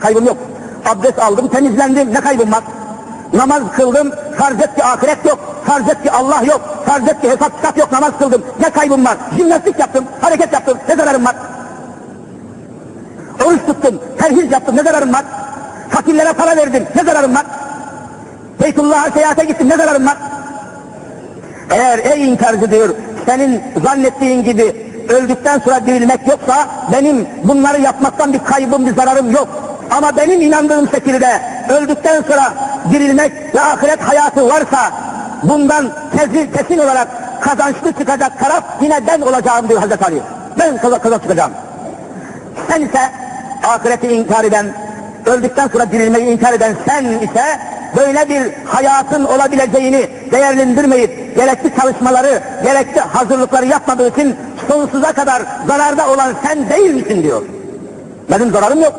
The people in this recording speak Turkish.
Kaybım yok. Abdest aldım, temizlendim. Ne kaybım var? Namaz kıldım, farz et ki ahiret yok, farz et ki Allah yok, farz et ki hesap kitap yok, namaz kıldım. Ne kaybım var? Jimnastik yaptım, hareket yaptım, ne zararım var? Oruç tuttum, perhiz yaptım, ne zararım var? Fakirlere para verdim, ne zararım var? Beytullah'a seyahate gittim, ne zararım var? Eğer ey inkarcı diyor, senin zannettiğin gibi öldükten sonra dirilmek yoksa benim bunları yapmaktan bir kaybım, bir zararım yok. Ama benim inandığım şekilde öldükten sonra dirilmek ve ahiret hayatı varsa bundan kesin, kesin olarak kazançlı çıkacak taraf yine ben olacağım diyor Hazreti Ali. Ben kazanç kazanç çıkacağım. Sen ise ahireti inkar eden, öldükten sonra dirilmeyi inkar eden sen ise böyle bir hayatın olabileceğini değerlendirmeyip gerekli çalışmaları, gerekli hazırlıkları yapmadığı için sonsuza kadar zararda olan sen değil misin diyor. Benim zararım yok.